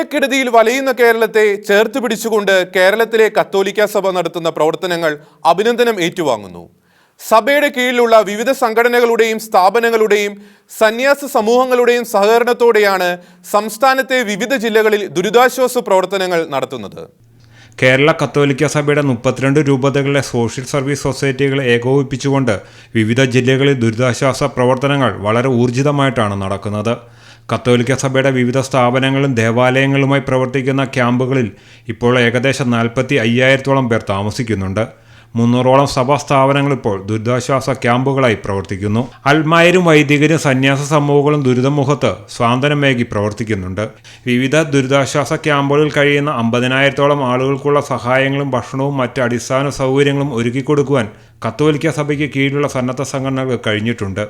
പ്രളയക്കെടുതിയിൽ വലയുന്ന കേരളത്തെ ചേർത്ത് പിടിച്ചുകൊണ്ട് കേരളത്തിലെ കത്തോലിക്ക സഭ നടത്തുന്ന പ്രവർത്തനങ്ങൾ അഭിനന്ദനം ഏറ്റുവാങ്ങുന്നു. സഭയുടെ കീഴിലുള്ള വിവിധ സംഘടനകളുടെയും സ്ഥാപനങ്ങളുടെയും സന്യാസ സമൂഹങ്ങളുടെയും സഹകരണത്തോടെയാണ് സംസ്ഥാനത്തെ വിവിധ ജില്ലകളിൽ ദുരിതാശ്വാസ പ്രവർത്തനങ്ങൾ നടത്തുന്നത്. കേരള കത്തോലിക്ക സഭയുടെ മുപ്പത്തിരണ്ട് രൂപതകളിലെ സോഷ്യൽ സർവീസ് സൊസൈറ്റികളെ ഏകോപിപ്പിച്ചുകൊണ്ട് വിവിധ ജില്ലകളിൽ ദുരിതാശ്വാസ പ്രവർത്തനങ്ങൾ വളരെ ഊർജിതമായിട്ടാണ് നടക്കുന്നത്. കത്തോലിക്ക സഭയുടെ വിവിധ സ്ഥാപനങ്ങളും ദേവാലയങ്ങളുമായി പ്രവർത്തിക്കുന്ന ക്യാമ്പുകളിൽ ഇപ്പോൾ ഏകദേശം നാൽപ്പത്തി അയ്യായിരത്തോളം പേർ താമസിക്കുന്നുണ്ട്. മുന്നൂറോളം സഭാ സ്ഥാപനങ്ങൾ ഇപ്പോൾ ദുരിതാശ്വാസ ക്യാമ്പുകളായി പ്രവർത്തിക്കുന്നു. അൽമായരും വൈദികരും സന്യാസ സമൂഹങ്ങളും ദുരിതമുഖത്ത് സ്വാതന്ത്ര്യമേകി പ്രവർത്തിക്കുന്നുണ്ട്. വിവിധ ദുരിതാശ്വാസ ക്യാമ്പുകളിൽ കഴിയുന്ന അമ്പതിനായിരത്തോളം ആളുകൾക്കുള്ള സഹായങ്ങളും ഭക്ഷണവും മറ്റ് അടിസ്ഥാന സൗകര്യങ്ങളും ഒരുക്കിക്കൊടുക്കുവാൻ കത്തോലിക്ക സഭയ്ക്ക് കീഴിലുള്ള സന്നദ്ധ സംഘടനകൾ കഴിഞ്ഞിട്ടുണ്ട്.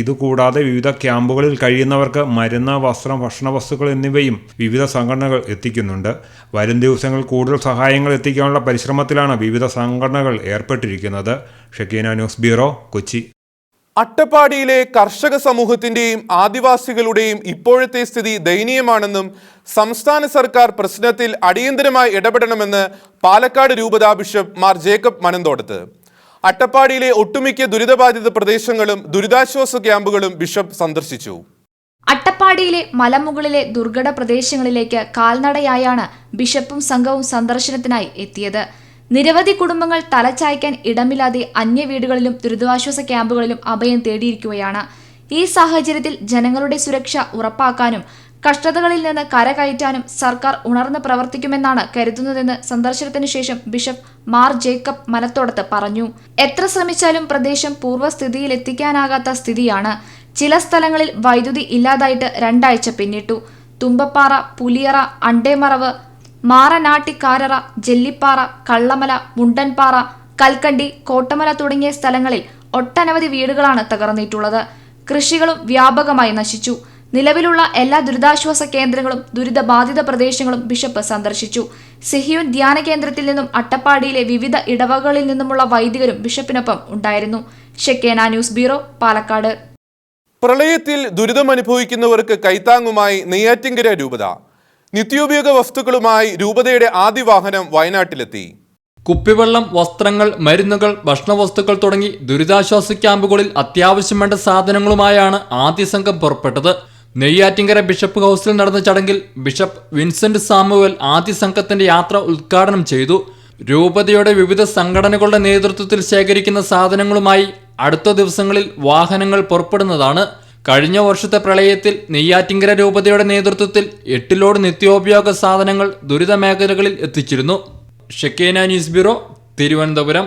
ഇതുകൂടാതെ വിവിധ ക്യാമ്പുകളിൽ കഴിയുന്നവർക്ക് മരുന്ന് വസ്ത്രം ഭക്ഷണ വസ്തുക്കൾ എന്നിവയും വിവിധ സംഘടനകൾ എത്തിക്കുന്നുണ്ട്. വരും ദിവസങ്ങളിൽ കൂടുതൽ സഹായങ്ങൾ എത്തിക്കാനുള്ള പരിശ്രമത്തിലാണ് വിവിധ സംഘടനകൾ ഏർപ്പെട്ടിരിക്കുന്നത്. Shakeena news bureau Kochi. അട്ടപ്പാടിയിലെ കർഷക സമൂഹത്തിന്റെയും ആദിവാസികളുടെയും ഇപ്പോഴത്തെ സ്ഥിതി ദയനീയമാണെന്നും സംസ്ഥാന സർക്കാർ പ്രശ്നത്തിൽ അടിയന്തരമായി ഇടപെടണമെന്ന് പാലക്കാട് രൂപതാ ബിഷപ്പ് മാർ ജേക്കബ് മനന്തോടത്ത്. അട്ടപ്പാടിയിലെ ഒട്ടുമിക്ക ദുരിതബാധിത പ്രദേശങ്ങളും ദുരിതാശ്വാസ ക്യാമ്പുകളും ബിഷപ്പ് സന്ദർശിച്ചു. അട്ടപ്പാടിയിലെ മലമുകളിലെ ദുർഘട പ്രദേശങ്ങളിലേക്ക് കാൽനടയായാണ് ബിഷപ്പും സംഘവും സന്ദർശനത്തിനായി എത്തിയത്. നിരവധി കുടുംബങ്ങൾ തലച്ചായ്ക്കാൻ ഇടമില്ലാതെ അന്യ വീടുകളിലും ദുരിതാശ്വാസ ക്യാമ്പുകളിലും അഭയം തേടിയിരിക്കുകയാണ്. ഈ സാഹചര്യത്തിൽ ജനങ്ങളുടെ സുരക്ഷ ഉറപ്പാക്കാനും കഷ്ടതകളിൽ നിന്ന് കരകയറ്റാനും സർക്കാർ ഉണർന്ന് പ്രവർത്തിക്കുമെന്നാണ് കരുതുന്നതെന്ന് സന്ദർശനത്തിന് ശേഷം ബിഷപ്പ് മാർ ജേക്കബ് മനത്തോടത്ത് പറഞ്ഞു. എത്ര ശ്രമിച്ചാലും പ്രദേശം പൂർവസ്ഥിതിയിലെത്തിക്കാനാകാത്ത സ്ഥിതിയാണ്. ചില സ്ഥലങ്ങളിൽ വൈദ്യുതി ഇല്ലാതായിട്ട് രണ്ടാഴ്ച പിന്നിട്ടു. തുമ്പപ്പാറ പുലിയറ അണ്ടേമറവ് മാറനാട്ടിക്കാരറ ജെല്ലിപ്പാറ കള്ളമല മുണ്ടൻപാറ കൽക്കണ്ടി കോട്ടമല തുടങ്ങിയ സ്ഥലങ്ങളിൽ ഒട്ടനവധി വീടുകളാണ് തകർന്നിട്ടുള്ളത്. കൃഷികളും വ്യാപകമായി നശിച്ചു. നിലവിലുള്ള എല്ലാ ദുരിതാശ്വാസ കേന്ദ്രങ്ങളും ദുരിതബാധിത പ്രദേശങ്ങളും ബിഷപ്പ് സന്ദർശിച്ചു. സിഹിയോൻ ധ്യാന കേന്ദ്രത്തിൽ നിന്നും അട്ടപ്പാടിയിലെ വിവിധ ഇടവകളിൽ നിന്നുമുള്ള വൈദികരും ബിഷപ്പിനൊപ്പം ഉണ്ടായിരുന്നു. Shekinah news bureau Palakkad. പ്രളയത്തിൽ ദുരിതം അനുഭവിക്കുന്നവർക്ക് കൈത്താങ്ങുമായി നെയ്യാറ്റിങ്കര രൂപത. നിത്യോപയോഗ വസ്തുക്കളുമായി രൂപതയുടെ ആദ്യ വാഹനം വയനാട്ടിലെത്തി. കുപ്പിവെള്ളം വസ്ത്രങ്ങൾ മരുന്നുകൾ ഭക്ഷണവസ്തുക്കൾ തുടങ്ങി ദുരിതാശ്വാസ ക്യാമ്പുകളിൽ അത്യാവശ്യം വേണ്ട സാധനങ്ങളുമായാണ് ആദ്യ സംഘം പുറപ്പെട്ടത്. നെയ്യാറ്റിങ്കര ബിഷപ്പ് ഹൗസിൽ നടന്ന ചടങ്ങിൽ ബിഷപ്പ് വിൻസെന്റ് സാമുവൽ ആദ്യ സംഘത്തിന്റെ യാത്ര ഉദ്ഘാടനം ചെയ്തു. രൂപതയുടെ വിവിധ സംഘടനകളുടെ നേതൃത്വത്തിൽ ശേഖരിക്കുന്ന സാധനങ്ങളുമായി അടുത്ത ദിവസങ്ങളിൽ വാഹനങ്ങൾ പുറപ്പെടുന്നതാണ്. കഴിഞ്ഞ വർഷത്തെ പ്രളയത്തിൽ നെയ്യാറ്റിങ്കര രൂപതയുടെ നേതൃത്വത്തിൽ എട്ടിലോട് നിത്യോപയോഗ സാധനങ്ങൾ ദുരിത മേഖലകളിൽ എത്തിച്ചിരുന്നു. Shekinah news bureau Thiruvananthapuram.